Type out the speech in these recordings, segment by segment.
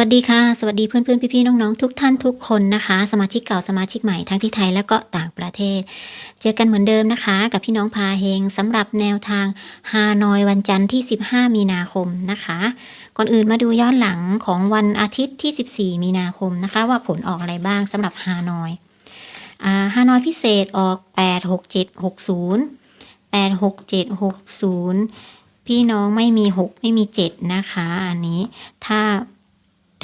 วัสดีค่ะ สวัสดีเพื่อนเพื่อนพี่ๆน้องๆ ทุกท่านทุกคนนะคะ สมาชิกเก่าสมาชิกใหม่ทั้งที่ไทยและก็ต่างประเทศ เจอกันเหมือนเดิมนะคะ กับพี่น้องพาเฮงสำหรับแนวทางฮานอยวันจันทร์ที่ 15 มีนาคมนะคะ ก่อนอื่นมาดูย้อนหลังของวันอาทิตย์ที่ 14 มีนาคมนะคะ ว่าผลออกอะไรบ้างสำหรับฮานอยฮานอยพิเศษออก 8 6 7 6 0 8 6 7 6 0 พี่น้องไม่มี 6 ไม่มี 7 นะคะ อันนี้ถ้า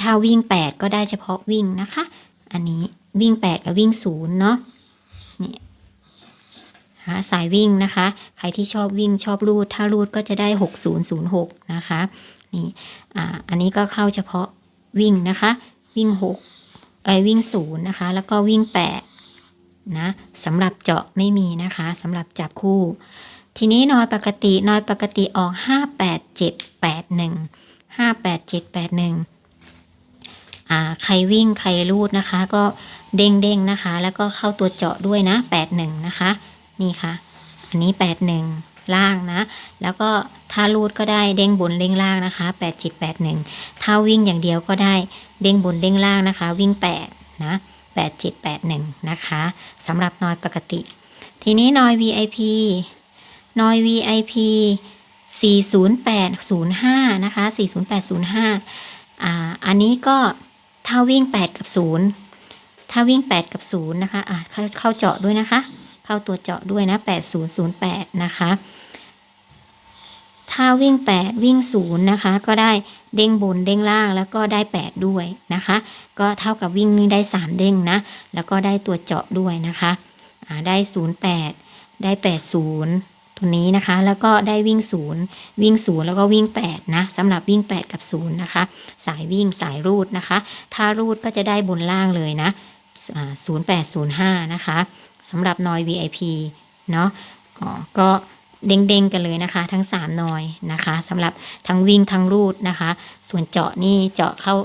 ถ้าวิ่ง 8 ก็ได้เฉพาะวิ่งนะคะ อันนี้วิ่ง 8 กับวิ่ง0เนาะนี่หาสายวิ่งนะคะ ใครที่ชอบวิ่งชอบรูด ถ้ารูดก็จะได้ 6006 นะคะ นี่อ่าอันนี้ก็เข้าเฉพาะวิ่งนะคะ วิ่ง6เอ้วิ่ง0นะคะ แล้วก็วิ่ง 8 นะสำหรับเจาะไม่มีนะคะสำหรับจับคู่ ทีนี้นอยปกตินอยปกติออก 58781 58781อ่า ใครวิ่งใครรูดนะคะ ก็เด้งเด้งนะคะ แล้วก็เข้าตัวเจาะด้วยนะแปดหนึ่งนะคะ นี่ค่ะ อันนี้แปดหนึ่งล่างนะ แล้วก็ถ้ารูดก็ได้เด้งบนเด้งล่างนะคะแปดจิตแปดหนึ่งถ้าวิ่งอย่างเดียวก็ได้เด้งบนเด้งล่างนะคะ วิ่งแปดนะแปดจิตแปดหนึ่งนะคะสำหรับนอยปกติ ทีนี้นอย VIP นอย VIP 40805 นะคะ 40805 อ่า อันนี้ก็ ถ้าวิ่ง 8 กับ 0 ถ้าวิ่ง 8 กับ 0 นะคะ อะเข้าเข้าเจาะด้วยนะคะ เข้าตัวเจาะด้วยนะ 8008 นะคะ ถ้าวิ่ง 8 วิ่ง 0 นะคะ ก็ได้เด้งบนเด้งล่างแล้วก็ได้ 8 ด้วยนะคะ ก็เท่ากับวิ่งนี่ได้ 3 เด้งนะ แล้วก็ได้ตัวเจาะด้วยนะคะ อ่าได้ 08 ได้ 80 ตัวนี้นะคะ แล้วก็ได้วิ่ง0วิ่ง0แล้วก็วิ่ง8นะสำหรับวิ่ง 8 กับ0นย์นะคะ สายวิ่งสายรูดนะคะ ถ้ารูดก็จะได้บนล่างเลยนะอ่า0805 นะคะสำหรับนอย VIP เนาะอ๋อก็เด้งๆกันเลยนะคะ ทั้ง 3 นอยนะคะสำหรับทั้งวิ่งทั้งรูดนะคะ ส่วนเจาะนี่เจาะเข้า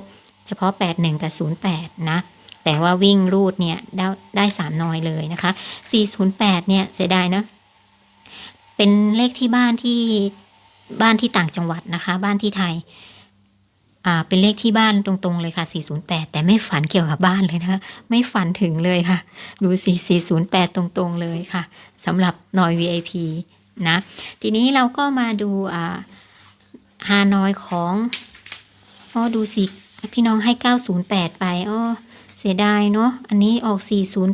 เฉพาะ 81 กับ 08 นะแต่ว่าวิ่งรูดเนี่ยได้ได้3นอยเลยนะคะ 408 เนี่ยเสียดายนะ เป็นเลขที่บ้านที่บ้านที่ต่างจังหวัดนะคะ บ้านที่ไทย อ่า เป็นเลขที่บ้านตรงๆเลยค่ะ 408 แต่ไม่ฝันเกี่ยวกับบ้านเลยนะคะ ไม่ฝันถึงเลยค่ะ ดูสิ408 ตรงๆเลยค่ะสำหรับนอย VIP นะ ทีนี้เราก็มาดูอ่าฮานอยของอ๋อดูสิ พี่น้องให้ 908 ไปอ้อเสียดายเนาะ อันนี้ออก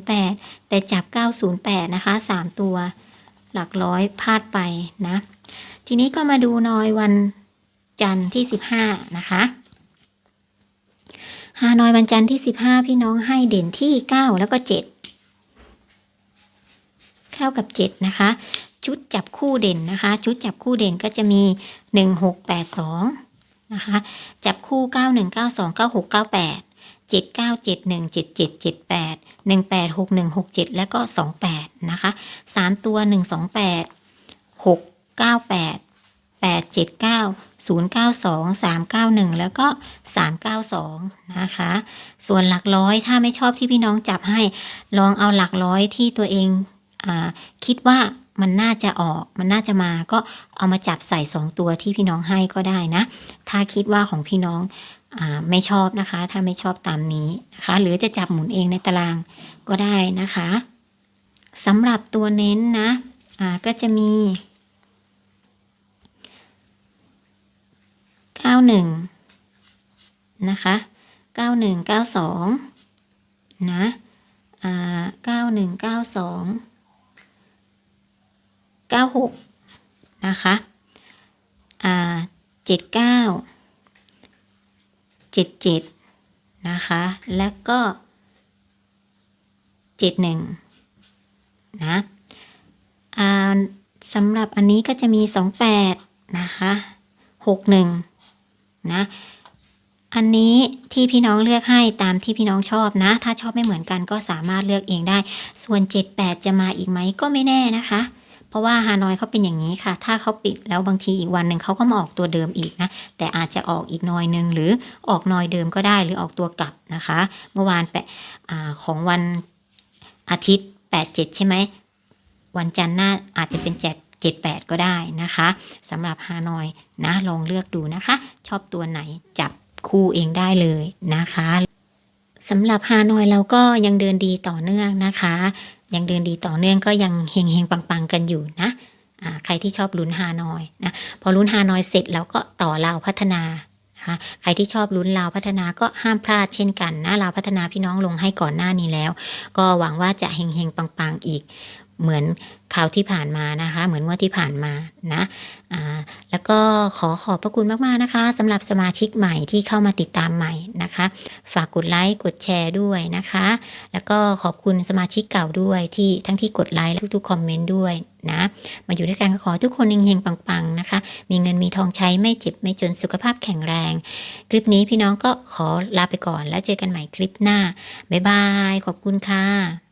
408 แต่จับ 908 นะคะ 3 ตัว หลักร้อยพลาดไปนะ ทีนี้ก็มาดูนอยวันจันทร์ที่ 15 นะคะฮานอยวันจันทร์ที่ 15 พี่น้องให้เด่นที่ 9 แล้วก็ 7 เข้ากับ 7 นะคะ ชุดจับคู่เด่นนะคะ ชุดจับคู่เด่นก็จะมี 1682 นะคะ จับคู่ 9192 9698 7971 7778 186167 แล้วก็ 28 นะคะ 3 ตัว 128 698 879 092 391 แล้วก็ 392 นะคะ ส่วนหลักร้อยถ้าไม่ชอบที่พี่น้องจับให้ ลองเอาหลักร้อยที่ตัวเองอคิดว่ามันน่าจะออก มันน่าจะมาก็เอามาจับใส่ 2 ตัวที่พี่น้องให้ก็ได้นะ ถ้าคิดว่าของพี่น้อง ไม่ชอบนะคะ ถ้าไม่ชอบตามนี้นะคะ หรือจะจับหมุนเองในตารางก็ได้นะคะสำหรับตัวเน้นนะก็จะมี 91 นะคะ 9192 นะอ่า9192 96 นะคะ อ่า 79 77 นะคะ แล้วก็ 71 นะอ่าสำหรับอันนี้ก็จะมี 28 นะคะ 61 นะ อันนี้ที่พี่น้องเลือกให้ตามที่พี่น้องชอบนะ ถ้าชอบไม่เหมือนกันก็สามารถเลือกเองได้ ส่วน 78 จะมาอีกไหมก็ไม่แน่นะคะ ราะว่าฮานอยเขาเป็นอย่างนี้ค่ะ ถ้าเขาปิดแล้วบางทีอีกวันหนึ่งเขาก็มาออกตัวเดิมอีกนะ แต่อาจจะออกอีกนอยหนึ่งหรือออกนอยเดิมก็ได้หรือออกตัวกลับนะคะ เมื่อวานแปะของวันอาทิตย์ 87 ใช่ไหม วันจันทร์หน้าอาจจะเป็น7 78 ก็ได้นะคะสำหรับฮานอยนะลองเลือกดูนะคะ ชอบตัวไหนจับคู่เองได้เลยนะคะสำหรับฮานอยเราก็ยังเดินดีต่อเนื่องนะคะ ยังเดินดีต่อเนื่องก็ยังเฮงเฮงปังๆกันอยู่นะใครที่ชอบลุ้นฮานอยนะพอลุ้นฮานอยเสร็จแล้วก็ต่อลาวพัฒนาคะใครที่ชอบลุ้นลาวพัฒนาก็ห้ามพลาดเช่นกันนะลาวพัฒนาพี่น้องลงให้ก่อนหน้านี้แล้ว ก็หวังว่าจะเฮงเฮงๆปังๆอีก เหมือนคราวที่ผ่านมานะคะ เหมือนงว่าที่ผ่านมานะแล้วก็ขอขอบพระคุณมาก ๆ นะคะสำหรับสมาชิกใหม่ที่เข้ามาติดตามใหม่นะคะ ฝากกดไลค์กดแชร์ด้วยนะคะ แล้วก็ขอบคุณสมาชิกเก่าด้วยที่ทั้งที่กดไลค์และทุกๆคอมเมนต์ด้วยนะมาอยู่ด้วยกันก็ขอทุกคนเฮงๆปังๆนะคะ มีเงินมีทองใช้ไม่เจ็บไม่จนสุขภาพแข็งแรง คลิปนี้พี่น้องก็ขอลาไปก่อนแล้วเจอกันใหม่คลิปหน้าบ๊ายบายขอบคุณค่ะ